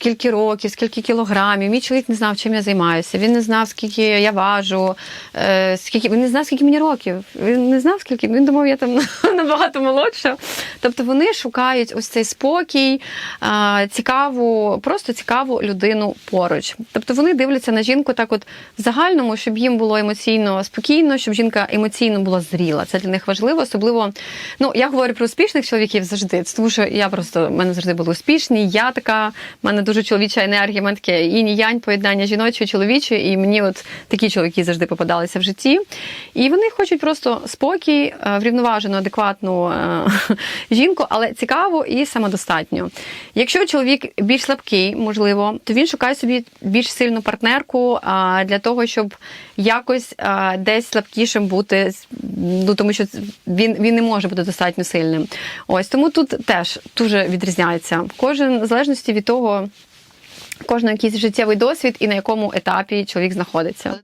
скільки років, скільки кілограмів. Мій чоловік не знав, чим я займаюся. Він не знав, скільки я важу, е, скільки він не знав, скільки мені років. Він не знав, скільки він думав, я там набагато молодша. Тобто вони шукають ось цей спокій, цікаву, просто цікаву людину поруч. Тобто вони дивляться на жінку так, от в загальному, щоб їм було емоційно спокійно, щоб жінка емоційно була зріла. Це для них важливо, особливо. Ну я говорю про успішних чоловіків завжди. Тому що я просто в мене завжди були успішні. Я така, в мене дуже чоловіча енергія, мене таке інь янь поєднання жіночої, чоловічої, і мені от такі чоловіки завжди попадалися в житті. І вони хочуть просто спокій, е, врівноважену, адекватну е, жінку, але цікаву і самодостатню. Якщо чоловік більш слабкий, можливо, то він шукає собі більш сильну партнерку для того, щоб якось десь слабкішим бути, ну тому що він, він не може бути достатньо сильним. Ось тому тут теж дуже відрізняється. Кожен в залежності від того, кожен якийсь життєвий досвід і на якому етапі чоловік знаходиться.